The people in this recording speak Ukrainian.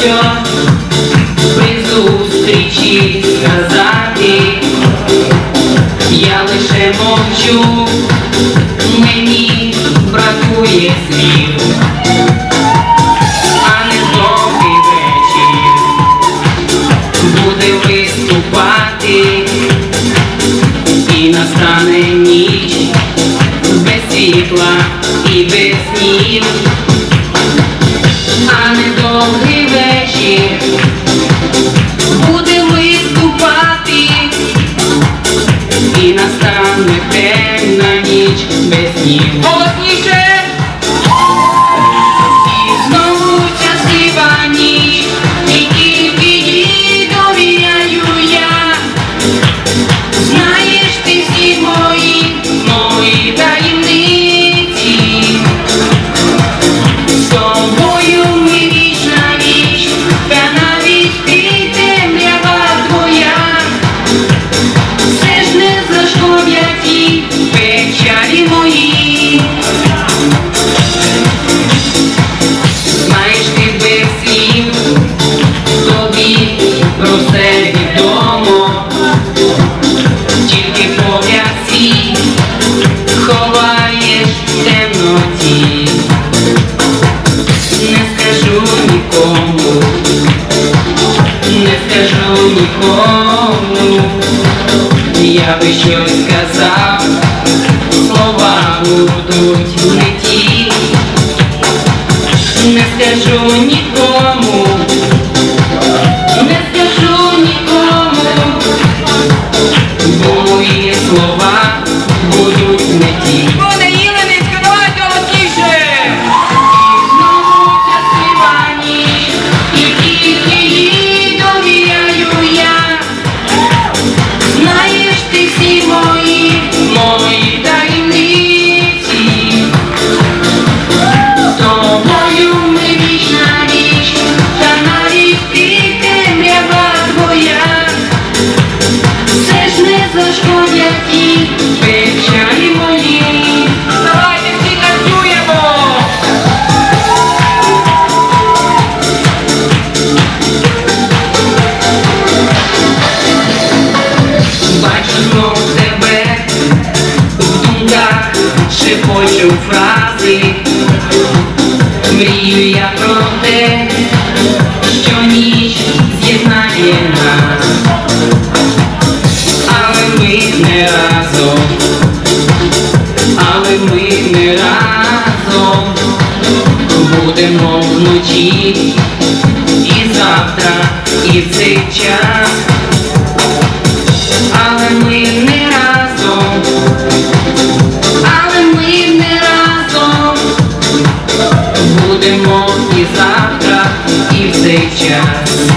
що? При зустрічі сказати, я лише мовчу, мені бракує слів, а не довгий вечір. Буде виступати, і настане ніч без світла і без снів, ніч без все відомо, тільки свій ховаєш темноті, не скажу нікому, не скажу нікому, я би щось сказав, слова будуть не ті. Не скажу нікому, зашкодять і печалі мої. Давайте тебе в думках шепочу фрази. Мрію я будемо вночі. І завтра, і в цей час. Але ми не разом, але ми не разом. Будемо і завтра, і в цей час.